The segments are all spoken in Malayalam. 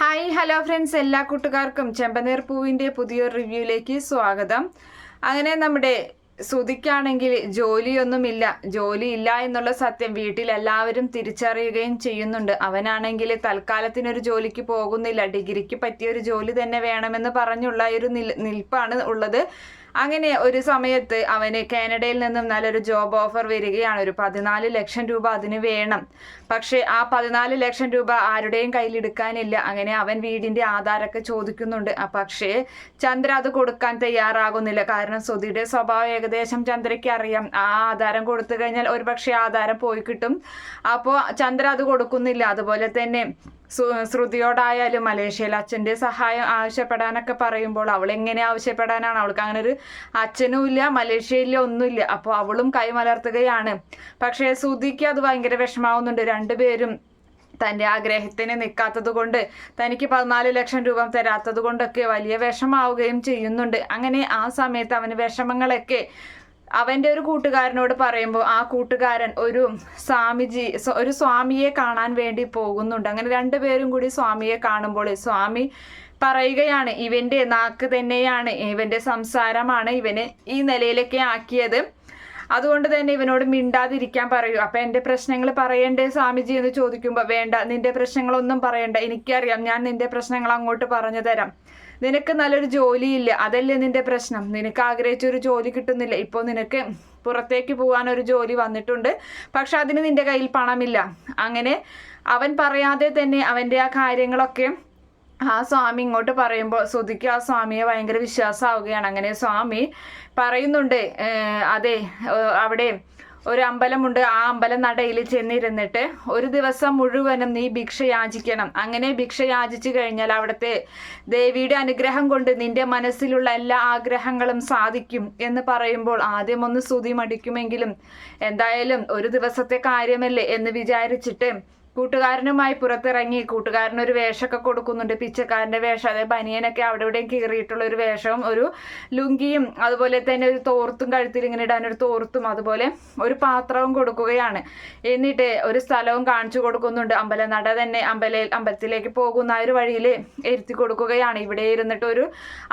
Hi hello friends. എല്ലാ കൂട്ടുകാർക്കും ചെമ്പനീർ പൂവിന്റെ പുതിയൊരു റിവ്യൂയിലേക്ക് സ്വാഗതം. അങ്ങനെ നമ്മുടെ ശ്രുതിക്കാണെങ്കിൽ ജോലിയൊന്നുമില്ല. ജോലി ഇല്ല എന്നുള്ള സത്യം വീട്ടിൽ എല്ലാവരും തിരിച്ചറിയുകയും ചെയ്യുന്നുണ്ട്. അവനാണെങ്കിൽ തൽക്കാലത്തിനൊരു ജോലിക്ക് പോകുന്നില്ല. ഡിഗ്രിക്ക് പറ്റിയൊരു ജോലി തന്നെ വേണമെന്ന് പറഞ്ഞുള്ള ഒരു നിൽ നിൽപ്പാണ് ഉള്ളത്. അങ്ങനെ ഒരു സമയത്ത് അവന് കാനഡയിൽ നിന്നും നല്ലൊരു ജോബ് ഓഫർ വരികയാണ്. ഒരു പതിനാല് ലക്ഷം രൂപ അതിന് വേണം. പക്ഷേ ആ പതിനാല് ലക്ഷം രൂപ ആരുടെയും കയ്യിലെടുക്കാനില്ല അങ്ങനെ അവൻ വീടിന്റെ ആധാരമൊക്കെ ചോദിക്കുന്നുണ്ട്. പക്ഷേ ചന്ദ്ര അത് കൊടുക്കാൻ തയ്യാറാകുന്നില്ല. കാരണം സുധിയുടെ സ്വഭാവം ഏകദേശം ചന്ദ്രയ്ക്ക് അറിയാം. ആ ആധാരം കൊടുത്തു കഴിഞ്ഞാൽ ഒരുപക്ഷെ ആധാരം പോയി കിട്ടും. അപ്പോൾ ചന്ദ്ര അത് കൊടുക്കുന്നില്ല. അതുപോലെ തന്നെ ശ്രുതിയോടായാലും മലേഷ്യയിൽ അച്ഛന്റെ സഹായം ആവശ്യപ്പെടാനൊക്കെ പറയുമ്പോൾ അവൾ എങ്ങനെ ആവശ്യപ്പെടാനാണ്? അവൾക്ക് അങ്ങനെ ഒരു അച്ഛനും ഇല്ല മലേഷ്യയില്ല ഒന്നുമില്ല. അപ്പോൾ അവളും കൈമലർത്തുകയാണ്. പക്ഷേ ശ്രുതിക്ക് അത് ഭയങ്കര വിഷമാവുന്നുണ്ട് രണ്ടുപേരും തന്റെ ആഗ്രഹത്തിന് നിൽക്കാത്തത് കൊണ്ട് തനിക്ക് പതിനാല് ലക്ഷം രൂപ തരാത്തത് കൊണ്ടൊക്കെ വലിയ വിഷമാവുകയും ചെയ്യുന്നുണ്ട്. അങ്ങനെ ആ സമയത്ത് അവന് വിഷമങ്ങളൊക്കെ അവന്റെ ഒരു കൂട്ടുകാരനോട് പറയുമ്പോൾ ആ കൂട്ടുകാരൻ ഒരു സ്വാമിജി ഒരു സ്വാമിയെ കാണാൻ വേണ്ടി പോകുന്നുണ്ട്. അങ്ങനെ രണ്ടുപേരും കൂടി സ്വാമിയെ കാണുമ്പോൾ സ്വാമി പറയുകയാണ് ഇവന്റെ നാക്ക് തന്നെയാണ് ഇവന്റെ സംസാരമാണ് ഇവനെ ഈ നിലയിലൊക്കെ ആക്കിയത്. അതുകൊണ്ട് തന്നെ ഇവനോട് മിണ്ടാതിരിക്കാൻ പറയൂ. അപ്പൊ എന്റെ പ്രശ്നങ്ങൾ പറയണ്ടേ സ്വാമിജി എന്ന് ചോദിക്കുമ്പോൾ വേണ്ട നിന്റെ പ്രശ്നങ്ങളൊന്നും പറയണ്ട. എനിക്കറിയാം ഞാൻ നിന്റെ പ്രശ്നങ്ങൾ അങ്ങോട്ട് പറഞ്ഞു തരാം. നിനക്ക് നല്ലൊരു ജോലിയില്ല. അതല്ലേ നിന്റെ പ്രശ്നം? നിനക്ക് ആഗ്രഹിച്ച ഒരു ജോലി കിട്ടുന്നില്ല. ഇപ്പോൾ നിനക്ക് പുറത്തേക്ക് പോകാൻ ഒരു ജോലി വന്നിട്ടുണ്ട്. പക്ഷെ അതിന് നിന്റെ കയ്യിൽ പണമില്ല. അങ്ങനെ അവൻ പറയാതെ തന്നെ അവന്റെ ആ കാര്യങ്ങളൊക്കെ ആ സ്വാമി ഇങ്ങോട്ട് പറയുമ്പോൾ ശ്രുതിക്ക് ആ സ്വാമിയെ ഭയങ്കര വിശ്വാസമാവുകയാണ്. അങ്ങനെ സ്വാമി പറയുന്നുണ്ട് അതെ അവിടെ ഒരു അമ്പലമുണ്ട്. ആ അമ്പലം നടയിൽ ചെന്നിരുന്നിട്ട് ഒരു ദിവസം മുഴുവനും നീ ഭിക്ഷ യാചിക്കണം. അങ്ങനെ ഭിക്ഷ യാചിച്ചു കഴിഞ്ഞാൽ അവിടുത്തെ ദേവിയുടെ അനുഗ്രഹം കൊണ്ട് നിന്റെ മനസ്സിലുള്ള എല്ലാ ആഗ്രഹങ്ങളും സാധിക്കും എന്ന് പറയുമ്പോൾ ആദ്യം ഒന്ന് സ്തുതി മടിക്കുമെങ്കിലും എന്തായാലും ഒരു ദിവസത്തെ കാര്യമല്ലേ എന്ന് വിചാരിച്ചിട്ട് കൂട്ടുകാരനുമായി പുറത്തിറങ്ങി. കൂട്ടുകാരനൊരു വേഷമൊക്കെ കൊടുക്കുന്നുണ്ട്. പിച്ചക്കാരന്റെ വേഷം. അതായത് ബനിയനൊക്കെ അവിടെ ഇവിടെയും കീറിയിട്ടുള്ള ഒരു വേഷവും ഒരു ലുങ്കിയും അതുപോലെ തന്നെ ഒരു തോർത്തും കഴുത്തിൽ ഇങ്ങനെ ഇടാൻ ഒരു തോർത്തും അതുപോലെ ഒരു പാത്രവും കൊടുക്കുകയാണ്. എന്നിട്ട് ഒരു സ്ഥലവും കാണിച്ചു കൊടുക്കുന്നുണ്ട്. അമ്പലനട തന്നെ അമ്പല അമ്പലത്തിലേക്ക് പോകുന്ന ആ ഒരു വഴിയിൽ എരുത്തി കൊടുക്കുകയാണ്. ഇവിടെ ഇരുന്നിട്ട് ഒരു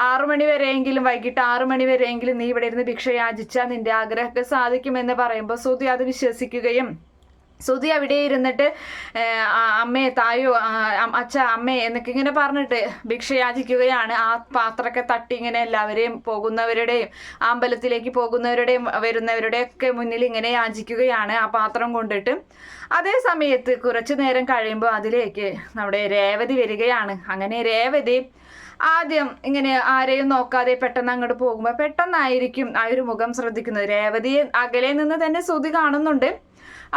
ആറു മണി വരെയെങ്കിലും വൈകിട്ട് ആറു മണി വരെയെങ്കിലും നീ ഇവിടെ ഇരുന്ന് ഭിക്ഷ യാചിച്ചാൽ നിന്റെ ആഗ്രഹമൊക്കെ സാധിക്കുമെന്ന് പറയുമ്പോൾ സുതി അത് വിശ്വസിക്കുകയും സുധി അവിടെ ഇരുന്നിട്ട് അമ്മയെ അമ്മേ തായോ അച്ഛ അമ്മേ എന്നൊക്കെ ഇങ്ങനെ പറഞ്ഞിട്ട് ഭിക്ഷയാചിക്കുകയാണ്. ആ പാത്രമൊക്കെ തട്ടി ഇങ്ങനെ എല്ലാവരെയും പോകുന്നവരുടെയും അമ്പലത്തിലേക്ക് പോകുന്നവരുടെയും വരുന്നവരുടെയൊക്കെ മുന്നിൽ ഇങ്ങനെ യാചിക്കുകയാണ് ആ പാത്രം കൊണ്ടിട്ട്. അതേ സമയത്ത് കുറച്ചു നേരം കഴിയുമ്പോൾ അതിലേക്ക് നമ്മുടെ രേവതി വരികയാണ്. അങ്ങനെ രേവതി ആദ്യം ഇങ്ങനെ ആരെയും നോക്കാതെ പെട്ടെന്ന് അങ്ങോട്ട് പോകുമ്പോൾ പെട്ടെന്നായിരിക്കും ആ ഒരു മുഖം ശ്രദ്ധിക്കുന്നത്. രേവതിയെ അകലെ നിന്ന് തന്നെ ശ്രുതി കാണുന്നുണ്ട്.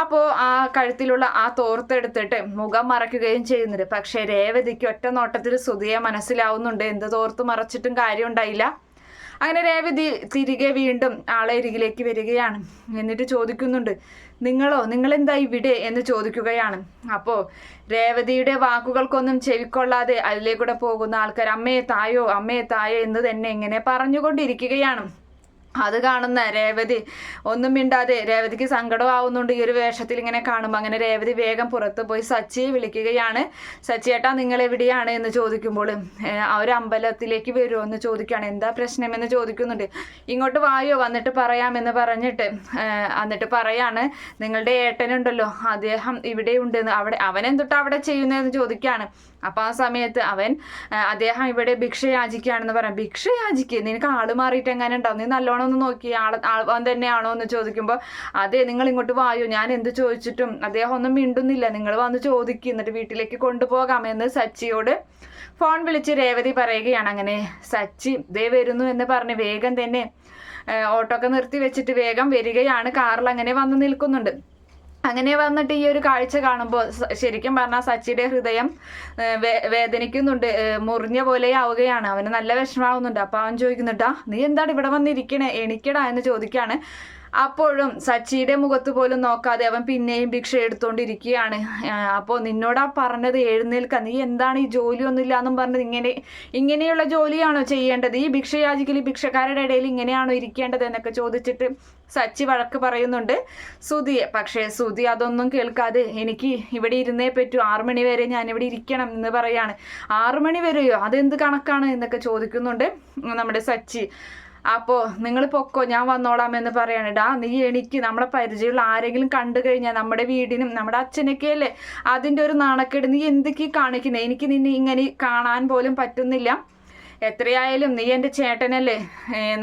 അപ്പോൾ ആ കഴുത്തിലുള്ള ആ തോർത്തെടുത്തിട്ട് മുഖം മറയ്ക്കുകയും ചെയ്യുന്നുണ്ട്. പക്ഷേ രേവതിക്ക് ഒറ്റ നോട്ടത്തിൽ സുതിയെ മനസ്സിലാവുന്നുണ്ട്. എന്ത് തോർത്ത് മറച്ചിട്ടും കാര്യം ഉണ്ടായില്ല. അങ്ങനെ രേവതി തിരികെ വീണ്ടും ആളെ അരികിലേക്ക് വരികയാണ്. എന്നിട്ട് ചോദിക്കുന്നുണ്ട് നിങ്ങളോ നിങ്ങളെന്താ ഇവിടെ? എന്ന് ചോദിക്കുകയാണ്. അപ്പോൾ രേവതിയുടെ വാക്കുകൾക്കൊന്നും ചെവിക്കൊള്ളാതെ അതിലേക്കൂടെ പോകുന്ന ആൾക്കാർ അമ്മയെ തായോ അമ്മയെ തായോ എന്ന് തന്നെ ഇങ്ങനെ പറഞ്ഞുകൊണ്ടിരിക്കുകയാണ്. അത് കാണുന്ന രേവതി ഒന്നും മിണ്ടാതെ രേവതിക്ക് സങ്കടമാവുന്നുണ്ട്. ഈ ഒരു വേഷത്തിൽ ഇങ്ങനെ കാണുമ്പോൾ അങ്ങനെ രേവതി വേഗം പുറത്ത് പോയി സച്ചിയെ വിളിക്കുകയാണ്. സച്ചിയേട്ടാ നിങ്ങൾ എവിടെയാണ് എന്ന് ചോദിക്കുമ്പോൾ ആ ഒരു അമ്പലത്തിലേക്ക് വരുമോ എന്ന് ചോദിക്കുകയാണ്. എന്താ പ്രശ്നമെന്ന് ചോദിക്കുന്നുണ്ട്. ഇങ്ങോട്ട് വായോ വന്നിട്ട് പറയാമെന്ന് പറഞ്ഞിട്ട് എന്നിട്ട് പറയാണ് നിങ്ങളുടെ ഏട്ടനുണ്ടല്ലോ അദ്ദേഹം ഇവിടെ ഉണ്ടെന്ന് അവിടെ അവൻ എന്തിട്ട് അവിടെ ചെയ്യുന്നതെന്ന് ചോദിക്കുകയാണ്. അപ്പം ആ സമയത്ത് അവൻ അദ്ദേഹം ഇവിടെ ഭിക്ഷ യാചിക്കുകയാണെന്ന് പറയാം ഭിക്ഷ യാചിക്കുക നിനക്ക് ആൾ മാറിയിട്ട് എങ്ങനെ ഉണ്ടാവും നീ നല്ലോണം ഒന്ന് നോക്കി ആൾ അവൻ തന്നെയാണോ എന്ന് ചോദിക്കുമ്പോൾ അതെ നിങ്ങൾ ഇങ്ങോട്ട് വായോ? ഞാൻ എന്ത് ചോദിച്ചിട്ടും അദ്ദേഹം ഒന്നും മിണ്ടുന്നില്ല. നിങ്ങൾ വന്ന് ചോദിക്കും എന്നിട്ട് വീട്ടിലേക്ക് കൊണ്ടുപോകാമെന്ന് സച്ചിയോട് ഫോൺ വിളിച്ച് രേവതി പറയുകയാണ്. അങ്ങനെ സച്ചി ദേ വരുന്നു എന്ന് പറഞ്ഞ് വേഗം തന്നെ ഓട്ടോ ഒക്കെ നിർത്തി വെച്ചിട്ട് വേഗം വരികയാണ്. കാറിൽ അങ്ങനെ വന്ന് നിൽക്കുന്നുണ്ട്. അങ്ങനെ വന്നിട്ട് ഈ ഒരു കാഴ്ച കാണുമ്പോൾ ശരിക്കും പറഞ്ഞാൽ സച്ചിയുടെ ഹൃദയം വേദനിക്കുന്നുണ്ട് മുറിഞ്ഞ പോലെ ആവുകയാണ്. അവന് നല്ല വിഷമാവുന്നുണ്ട് അപ്പോൾ അവൻ ചോദിക്കുന്നുണ്ടാ നീ എന്താണ് ഇവിടെ വന്നിരിക്കണേ? എണിക്കടാ എന്ന് ചോദിക്കുകയാണ് അപ്പോഴും സച്ചിയുടെ മുഖത്ത് പോലും നോക്കാതെ അവൻ പിന്നെയും ഭിക്ഷ എടുത്തോണ്ടിരിക്കുകയാണ്. അപ്പോൾ നിന്നോടാ പറഞ്ഞത് എഴുന്നേൽക്ക. നീ എന്താണ് ഈ ജോലിയൊന്നും എന്നും പറഞ്ഞത്. ഇങ്ങനെ ഇങ്ങനെയുള്ള ജോലിയാണോ ചെയ്യേണ്ടത്? ഈ ഭിക്ഷയാചിക്കൽ ഭിക്ഷക്കാരുടെ ഇടയിൽ ഇങ്ങനെയാണോ ഇരിക്കേണ്ടത് എന്നൊക്കെ ചോദിച്ചിട്ട് സച്ചി വഴക്ക് പറയുന്നുണ്ട്. സുധിയെ പക്ഷേ സുധി അതൊന്നും കേൾക്കാതെ എനിക്ക് ഇവിടെ ഇരുന്നേ പറ്റൂ. മണി വരെ ഞാൻ ഇവിടെ ഇരിക്കണം എന്ന് പറയാണ്. മണി വരെയോ? അതെന്ത് കണക്കാണ് എന്നൊക്കെ ചോദിക്കുന്നുണ്ട് നമ്മുടെ സച്ചി. അപ്പോൾ നിങ്ങൾ പൊക്കോ ഞാൻ വന്നോളാം എന്ന് പറയാണ്. ഡാ നീ എനിക്ക് നമ്മളെ പരിചയമുള്ള ആരെങ്കിലും കണ്ടു കഴിഞ്ഞാൽ നമ്മുടെ വീടിനും നമ്മുടെ അച്ഛനൊക്കെ അല്ലേ? അതിന്റെ ഒരു നാണക്കേട് നീ എന്തൊക്കെ കാണിക്കുന്നത് എനിക്ക് നിന്നെ ഇങ്ങനെ കാണാൻ പോലും പറ്റുന്നില്ല. എത്രയായാലും നീ എന്റെ ചേട്ടനല്ലേ?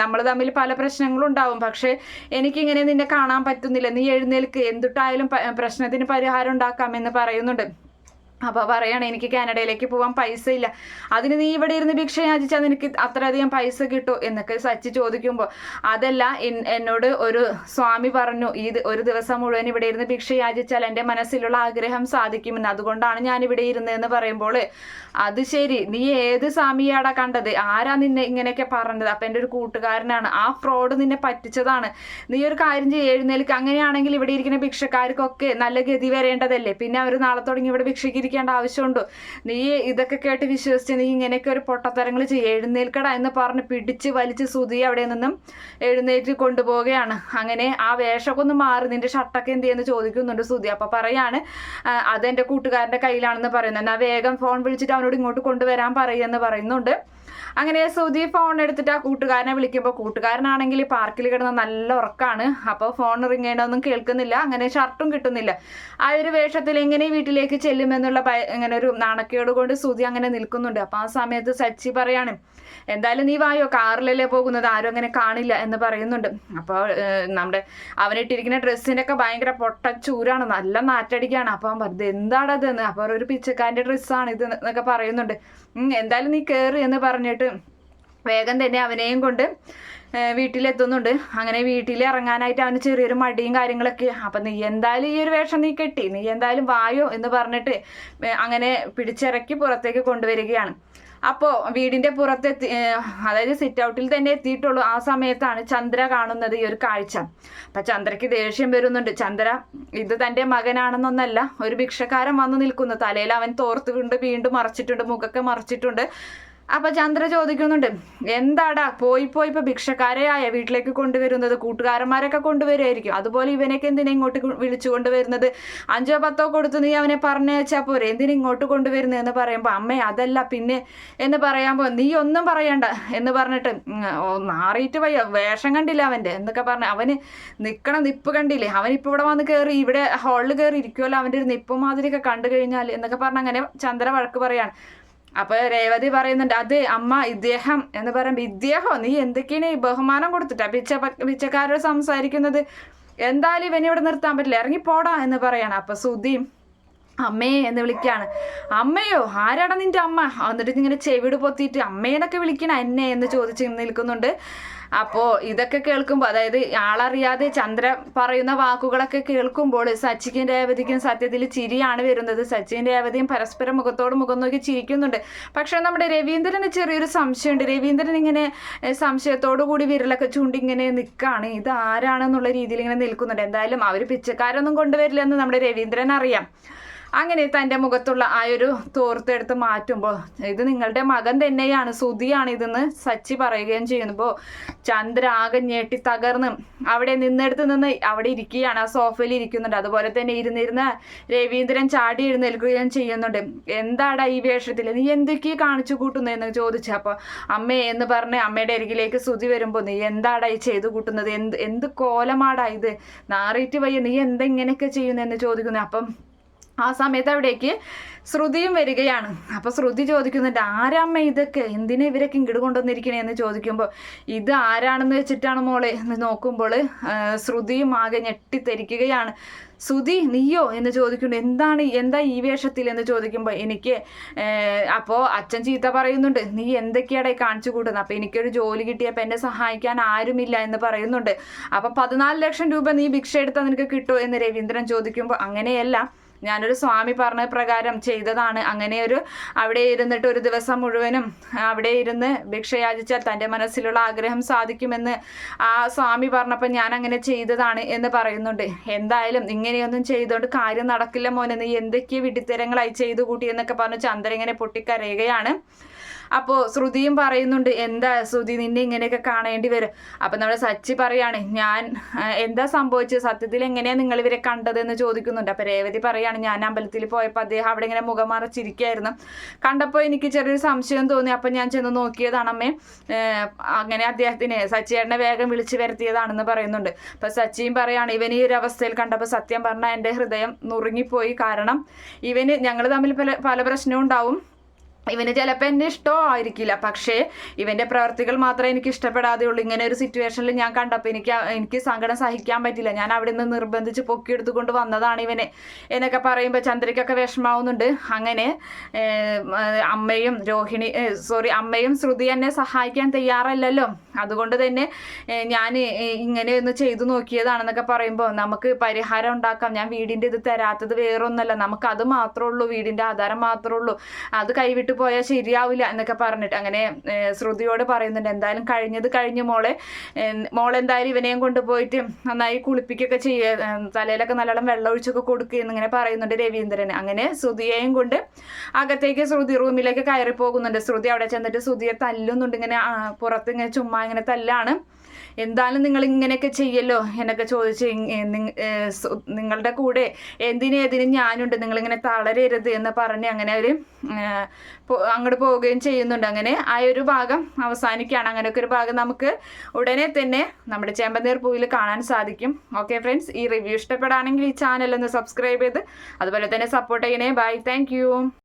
നമ്മൾ തമ്മിൽ പല പ്രശ്നങ്ങളും ഉണ്ടാവും. പക്ഷേ എനിക്കിങ്ങനെ നിന്നെ കാണാൻ പറ്റുന്നില്ല. നീ എഴുന്നേൽക്ക്. എന്തുട്ടായാലും പ്രശ്നത്തിന് പരിഹാരം ഉണ്ടാക്കാം എന്ന് പറയുന്നുണ്ട്. അപ്പോൾ പറയണേ എനിക്ക് കാനഡയിലേക്ക് പോകാൻ പൈസ ഇല്ല. അതിന് നീ ഇവിടെ ഇരുന്ന് ഭിക്ഷ യാചിച്ചാൽ നിനക്ക് അത്രയധികം പൈസ കിട്ടും എന്നൊക്കെ സച്ചി ചോദിക്കുമ്പോൾ അതല്ല എന്നോട് ഒരു സ്വാമി പറഞ്ഞു ഈ ഒരു ദിവസം മുഴുവൻ ഇവിടെ ഇരുന്ന് ഭിക്ഷ യാചിച്ചാൽ എന്റെ മനസ്സിലുള്ള ആഗ്രഹം സാധിക്കുമെന്ന്. അതുകൊണ്ടാണ് ഞാൻ ഇവിടെ ഇരുന്നതെന്ന് പറയുമ്പോൾ അത് ശരി നീ ഏത് സ്വാമിയാടാ കണ്ടത്? ആരാ നിന്നെ ഇങ്ങനെയൊക്കെ പറഞ്ഞത്? അപ്പം എന്റെ ഒരു കൂട്ടുകാരനാണ്. ആ ഫ്രോഡ് നിന്നെ പറ്റിച്ചതാണ്. നീ ഒരു കാര്യം ചെയ്യ എഴുന്നേൽക്ക്. അങ്ങനെയാണെങ്കിൽ ഇവിടെ ഇരിക്കുന്ന ഭിക്ഷക്കാർക്കൊക്കെ നല്ല ഗതി വരേണ്ടതല്ലേ? പിന്നെ അവർ നാളെ തുടങ്ങി ഇവിടെ ഭിക്ഷയ്ക്ക് ഇരിക്കേണ്ട ആവശ്യമുണ്ടോ. നീ ഇതൊക്കെ കേട്ട് വിശ്വസിച്ച് നീ ഇങ്ങനെയൊക്കെ ഒരു പൊട്ടത്തരങ്ങൾ ചെയ്യുക എഴുന്നേൽക്കട എന്ന് പറഞ്ഞ് പിടിച്ച് വലിച്ച് സുതി അവിടെ നിന്നും എഴുന്നേറ്റ് കൊണ്ടുപോവുകയാണ്. അങ്ങനെ ആ വേഷമൊക്കെ ഒന്ന് മാറി നിന്റെ ഷർട്ടൊക്കെ എന്ത് ചെയ്യുന്നു ചോദിക്കുന്നുണ്ട് സുതി അപ്പൊ പറയാണ് അതെന്റെ കൂട്ടുകാരന്റെ കയ്യിലാണെന്ന് പറയുന്നത് എന്നാൽ വേഗം ഫോൺ വിളിച്ചിട്ട് അവനോട് ഇങ്ങോട്ട് കൊണ്ടുവരാൻ പറയുമെന്ന് പറയുന്നുണ്ട്. അങ്ങനെ സുധി ഫോൺ എടുത്തിട്ട് ആ കൂട്ടുകാരനെ വിളിക്കുമ്പോൾ കൂട്ടുകാരനാണെങ്കിൽ പാർക്കിൽ കിടന്ന നല്ല ഉറക്കാണ്. അപ്പോൾ ഫോൺ റിങ്ങേണ്ടതൊന്നും കേൾക്കുന്നില്ല. അങ്ങനെ ഷർട്ടും കിട്ടുന്നില്ല. ആ ഒരു വേഷത്തിൽ എങ്ങനെ വീട്ടിലേക്ക് ചെല്ലുമെന്നുള്ള ഇങ്ങനെ ഒരു നാണക്കേട് കൊണ്ട് സുധി അങ്ങനെ നിൽക്കുന്നുണ്ട്. അപ്പോൾ ആ സമയത്ത് സച്ചി പറയാണ് എന്തായാലും നീ വായോ? കാറിലല്ലേ പോകുന്നത്? ആരും അങ്ങനെ കാണില്ല എന്ന് പറയുന്നുണ്ട്. അപ്പോൾ നമ്മുടെ അവനിട്ടിരിക്കുന്ന ഡ്രസ്സിന്റെ ഒക്കെ ഭയങ്കര പൊട്ടച്ചൂരാണ് നല്ല നാറ്റടിക്കാണ്. അപ്പോൾ അവൻ പറഞ്ഞത് എന്താണതെന്ന് അപ്പോൾ ഒരു പിച്ചക്കാരന്റെ ഡ്രസ്സാണ് ഇത് എന്നൊക്കെ പറയുന്നുണ്ട്. എന്തായാലും നീ കയറി എന്ന് പറഞ്ഞിട്ട് വേഗം തന്നെ അവനെയും കൊണ്ട് വീട്ടിലെത്തുന്നുണ്ട്. അങ്ങനെ വീട്ടിൽ ഇറങ്ങാനായിട്ട് അവന് ചെറിയൊരു മടിയും കാര്യങ്ങളൊക്കെ. അപ്പം നീ എന്തായാലും ഈ ഒരു വേഷം നീ കെട്ടി. നീ എന്തായാലും വായോ എന്ന് പറഞ്ഞിട്ട് അങ്ങനെ പിടിച്ചിറക്കി പുറത്തേക്ക് കൊണ്ടുവരികയാണ്. അപ്പോൾ വീടിന്റെ പുറത്തെത്തി അതായത് സിറ്റ് ഔട്ടിൽ തന്നെ എത്തിയിട്ടുള്ളൂ. ആ സമയത്താണ് ചന്ദ്ര കാണുന്നത് ഈ ഒരു കാഴ്ച. അപ്പം ചന്ദ്രയ്ക്ക് ദേഷ്യം വരുന്നുണ്ട്. ചന്ദ്ര ഇത് തന്റെ മകനാണെന്നൊന്നല്ല. ഒരു ഭിക്ഷക്കാരൻ വന്ന് നിൽക്കുന്നു. തലയിൽ അവൻ തോർത്തുകൊണ്ട് വീണ്ടും മറച്ചിട്ടുണ്ട്. മുഖമൊക്കെ മറച്ചിട്ടുണ്ട്. അപ്പൊ ചന്ദ്ര ചോദിക്കുന്നുണ്ട് എന്താടാ പോയി പോയി ഇപ്പൊ ഭിക്ഷക്കാരെയായ വീട്ടിലേക്ക് കൊണ്ടുവരുന്നത്? കൂട്ടുകാരന്മാരൊക്കെ കൊണ്ടുവരുമായിരിക്കും അതുപോലെ ഇവനൊക്കെ എന്തിനാ ഇങ്ങോട്ട് വിളിച്ചു കൊണ്ടുവരുന്നത്? അഞ്ചോ പത്തോ കൊടുത്ത് നീ അവനെ പറഞ്ഞേച്ചാ പോരെ? എന്തിനാ ഇങ്ങോട്ട് കൊണ്ടുവരുന്നത് എന്ന് പറയുമ്പോൾ അമ്മേ അതല്ല പിന്നെ എന്ന് പറയാമ്പോൾ നീ ഒന്നും പറയണ്ട എന്ന് പറഞ്ഞിട്ട് മാറിയിട്ട് വയ്യ. വേഷം കണ്ടില്ല അവന്റെ എന്നൊക്കെ പറഞ്ഞ അവന് നിക്കണ നിപ്പ് കണ്ടില്ലേ? അവൻ ഇപ്പൊ ഇവിടെ വന്ന് കയറി ഇവിടെ ഹാളിൽ കയറി ഇരിക്കുമല്ലോ അവന്റെ ഒരു നിപ്പ് മാതിരിയൊക്കെ കണ്ടു കഴിഞ്ഞാൽ എന്നൊക്കെ പറഞ്ഞ അങ്ങനെ ചന്ദ്ര വഴക്ക് പറയാണ്. അപ്പൊ രേവതി പറയുന്നുണ്ട് അത് അമ്മ ഇദ്ദേഹം എന്ന് പറയുമ്പോ ഇദ്ദേഹം? നീ എന്തൊക്കെയാണ് ഈ ബഹുമാനം കൊടുത്തിട്ടാ? പിച്ച പിച്ചക്കാരോട് സംസാരിക്കുന്നത്? എന്തായാലും ഇവിടെ നിർത്താൻ പറ്റില്ല. ഇറങ്ങി പോടാ എന്ന് പറയാണ്. അപ്പൊ സുധിയും അമ്മേ എന്ന് വിളിക്കാണ്. അമ്മയോ ആരാടാ നിന്റെ അമ്മ? എന്നിട്ട് ഇങ്ങനെ ചെവിട് പൊത്തിയിട്ട് അമ്മേനൊക്കെ വിളിക്കണ എന്നെ എന്ന് ചോദിച്ച് നിൽക്കുന്നുണ്ട്. അപ്പോൾ ഇതൊക്കെ കേൾക്കുമ്പോൾ അതായത് ആളറിയാതെ ചന്ദ്ര പറയുന്ന വാക്കുകളൊക്കെ കേൾക്കുമ്പോൾ സച്ചിക്കും രേവതിക്കും സത്യത്തിൽ ചിരിയാണ് വരുന്നത്. സച്ചിൻ രേവതിയും പരസ്പരം മുഖത്തോട് മുഖം നോക്കി ചിരിക്കുന്നുണ്ട്. പക്ഷെ നമ്മുടെ രവീന്ദ്രന് ചെറിയൊരു സംശയമുണ്ട്. രവീന്ദ്രൻ ഇങ്ങനെ സംശയത്തോടു കൂടി വിരലൊക്കെ ചൂണ്ടി ഇങ്ങനെ നിൽക്കുകയാണ് ഇത് ആരാണെന്നുള്ള രീതിയിൽ ഇങ്ങനെ നിൽക്കുന്നുണ്ട്. എന്തായാലും അവർ പിച്ചക്കാരൊന്നും കൊണ്ടുവരില്ലെന്ന് നമ്മുടെ രവീന്ദ്രൻ അറിയാം അങ്ങനെ തന്റെ മുഖത്തുള്ള ആ ഒരു തോർത്തെടുത്ത് മാറ്റുമ്പോൾ ഇത് നിങ്ങളുടെ മകൻ തന്നെയാണ് സുധിയാണ് ഇതെന്ന് സച്ചി പറയുകയും ചെയ്യുമ്പോൾ ചന്ദ്ര ആകെ ഞെട്ടി തകർന്ന് അവിടെ നിന്നെടുത്ത് നിന്ന് അവിടെ ഇരിക്കുകയാണ് ആ സോഫയിൽ ഇരിക്കുന്നുണ്ട്. അതുപോലെ തന്നെ ഇരുന്നിരുന്ന് രവീന്ദ്രൻ ചാടി എഴുന്നേൽക്കുകയും ചെയ്യുന്നുണ്ട്. എന്താടാ ഈ വേഷത്തിൽ നീ എന്തൊക്കെയാണ് കാണിച്ചു കൂട്ടുന്നത് എന്ന് ചോദിച്ചു അപ്പോൾ അമ്മേ എന്ന് പറഞ്ഞ് അമ്മയുടെ അരികിലേക്ക് സുതി വരുമ്പോൾ നീ എന്താടാ ഈ ചെയ്തു കൂട്ടുന്നത്? എന്ത് എന്ത് കോലമാടാ ഇത്? നാറിയിട്ട് വയ്യ. നീ എന്തെങ്ങനെയൊക്കെ ചെയ്യുന്നു എന്ന് ചോദിക്കുന്നു. അപ്പം ആ സമയത്ത് അവിടേക്ക് ശ്രുതിയും വരികയാണ്. അപ്പോൾ ശ്രുതി ചോദിക്കുന്നുണ്ട് ആരാമ്മ ഇതൊക്കെ? എന്തിനാ ഇവരൊക്കെ ഇങ്ങോട്ട് കൊണ്ടുവന്നിരിക്കണേ? എന്ന് ചോദിക്കുമ്പോൾ ഇത് ആരാണെന്ന് വെച്ചിട്ടാണ് മോളെ? എന്ന് നോക്കുമ്പോൾ ശ്രുതിയും ആകെ ഞെട്ടിത്തെരിക്കുകയാണ്. ശ്രുതി നീയോ? എന്ന് ചോദിക്കുന്നു എന്താണ്? എന്താ ഈ വേഷത്തിൽ എന്ന് ചോദിക്കുമ്പോൾ എനിക്ക് അപ്പോൾ അച്ഛൻ ചീത്ത പറയുന്നുണ്ട്. നീ എന്തൊക്കെയാടെ കാണിച്ചു കൂട്ടുന്നത് അപ്പോൾ എനിക്കൊരു ജോലി കിട്ടിയപ്പോൾ എന്നെ സഹായിക്കാൻ ആരുമില്ല എന്ന് പറയുന്നുണ്ട്. അപ്പോൾ പതിനാല് ലക്ഷം രൂപ നീ ഭിക്ഷ എടുത്താൽ നിനക്ക് കിട്ടുമോ എന്ന് രവീന്ദ്രൻ ചോദിക്കുമ്പോൾ അങ്ങനെയല്ല. ഞാനൊരു സ്വാമി പറഞ്ഞ പ്രകാരം ചെയ്തതാണ്. അങ്ങനെ ഒരു അവിടെ ഇരുന്നിട്ട് ഒരു ദിവസം മുഴുവനും അവിടെ ഇരുന്ന് ഭിക്ഷ യാചിച്ചാൽ തന്റെ മനസ്സിലുള്ള ആഗ്രഹം സാധിക്കുമെന്ന് ആ സ്വാമി പറഞ്ഞപ്പോൾ ഞാൻ അങ്ങനെ ചെയ്തതാണ് എന്ന് പറയുന്നുണ്ട്. എന്തായാലും ഇങ്ങനെയൊന്നും ചെയ്തുകൊണ്ട് കാര്യം നടക്കില്ല മോനെ. നീ എന്തൊക്കെ വിട്ടിത്തരങ്ങളായി ചെയ്തു കൂട്ടി എന്നൊക്കെ പറഞ്ഞ് ചന്ദ്രൻ ഇങ്ങനെ പൊട്ടിക്കരയുകയാണ്. അപ്പോൾ ശ്രുതിയും പറയുന്നുണ്ട് എന്താ ശ്രുതി നിന്നെ ഇങ്ങനെയൊക്കെ കാണേണ്ടി വരും. അപ്പം നമ്മുടെ സച്ചി പറയാണ് ഞാൻ എന്താ സംഭവിച്ചത്? സത്യത്തിൽ എങ്ങനെയാണ് നിങ്ങൾ ഇവരെ കണ്ടതെന്ന് ചോദിക്കുന്നുണ്ട്. അപ്പം രേവതി പറയാണ് ഞാൻ അമ്പലത്തിൽ പോയപ്പോൾ അദ്ദേഹം അവിടെ ഇങ്ങനെ മുഖം മറച്ചിരിക്കുകയായിരുന്നു കണ്ടപ്പോൾ എനിക്ക് ചെറിയൊരു സംശയം തോന്നി. അപ്പം ഞാൻ ചെന്ന് നോക്കിയതാണ് അമ്മേ അങ്ങനെ അദ്ദേഹത്തിനെ സച്ചിയേട്ടനെ വേഗം വിളിച്ചു വരുത്തിയതാണെന്ന് പറയുന്നുണ്ട്. അപ്പം സച്ചിയും പറയാണ് ഇവൻ ഈ ഒരു അവസ്ഥയിൽ കണ്ടപ്പോൾ സത്യം പറഞ്ഞാൽ എന്റെ ഹൃദയം നുറുങ്ങിപ്പോയി. കാരണം ഇവന് ഞങ്ങൾ തമ്മിൽ പല പല പ്രശ്നവും ഉണ്ടാവും. ഇവന് ചിലപ്പോൾ എന്നെ ഇഷ്ടമായിരിക്കില്ല. പക്ഷേ ഇവന്റെ പ്രവർത്തികൾ മാത്രമേ എനിക്ക് ഇഷ്ടപ്പെടാതെ ഉള്ളൂ ഇങ്ങനെ ഒരു സിറ്റുവേഷനിൽ ഞാൻ കണ്ടപ്പോൾ എനിക്ക് എനിക്ക് സങ്കടം സഹിക്കാൻ പറ്റില്ല. ഞാൻ അവിടെ നിന്ന് നിർബന്ധിച്ച് പൊക്കിയെടുത്തുകൊണ്ട് വന്നതാണ് ഇവനെ. എന്നൊക്കെ പറയുമ്പോൾ ചന്ദ്രയ്ക്കൊക്കെ വിഷമാവുന്നുണ്ട്. അങ്ങനെ അമ്മയും രോഹിണി സോറി അമ്മയും ശ്രുതി എന്നെ സഹായിക്കാൻ തയ്യാറല്ലല്ലോ. അതുകൊണ്ട് തന്നെ ഞാൻ ഇങ്ങനെ ഒന്ന് ചെയ്തു നോക്കിയതാണെന്നൊക്കെ പറയുമ്പോൾ നമുക്ക് പരിഹാരം ഉണ്ടാക്കാം. ഞാൻ വീടിന്റെ ഇത് തരാത്തത് വേറൊന്നല്ല. നമുക്ക് അത് മാത്രമേ ഉള്ളൂ വീടിന്റെ ആധാരം മാത്രമേ ഉള്ളൂ. അത് കൈവിട്ട് പോയാൽ ശരിയാവില്ല എന്നൊക്കെ പറഞ്ഞിട്ട് അങ്ങനെ ശ്രുതിയോട് പറയുന്നുണ്ട് എന്തായാലും കഴിഞ്ഞത് കഴിഞ്ഞു മോളെ മോളെന്തായാലും ഇവനെയും കൊണ്ടുപോയിട്ട് നന്നായി കുളിപ്പിക്കുകയൊക്കെ ചെയ്യുക തലയിലൊക്കെ നല്ലോണം വെള്ളം ഒഴിച്ചൊക്കെ കൊടുക്കുക എന്നിങ്ങനെ പറയുന്നുണ്ട് രവീന്ദ്രൻ അങ്ങനെ ശ്രുതിയെയും കൊണ്ട് അകത്തേക്ക് ശ്രുതി റൂമിലേക്ക് കയറി പോകുന്നുണ്ട് ശ്രുതി അവിടെ ചെന്നിട്ട് ശ്രുതിയെ തല്ലുന്നുണ്ട്. ഇങ്ങനെ പുറത്ത് ഇങ്ങനെ ചുമ്മാ ഇങ്ങനെ തല്ലാണ്. എന്തായാലും നിങ്ങൾ ഇങ്ങനെയൊക്കെ ചെയ്യല്ലോ എന്നൊക്കെ ചോദിച്ച് നിങ്ങളുടെ കൂടെ എന്തിനും ഏതിനും ഞാനുണ്ട് നിങ്ങളിങ്ങനെ തളരരുത് എന്ന് പറഞ്ഞ് അങ്ങനെ അവർ അങ്ങോട്ട് പോവുകയും ചെയ്യുന്നുണ്ട്. അങ്ങനെ ആ ഒരു ഭാഗം അവസാനിക്കുകയാണ്. അങ്ങനെയൊക്കെ ഒരു ഭാഗം നമുക്ക് ഉടനെ തന്നെ നമ്മുടെ ചേമ്പനീർ പൂവിൽ കാണാൻ സാധിക്കും. ഓക്കെ ഫ്രണ്ട്സ് ഈ റിവ്യൂ ഇഷ്ടപ്പെടുകയാണെങ്കിൽ ഈ ചാനൽ ഒന്ന് സബ്സ്ക്രൈബ് ചെയ്ത് അതുപോലെ തന്നെ സപ്പോർട്ട് ചെയ്യണേ. Bye thank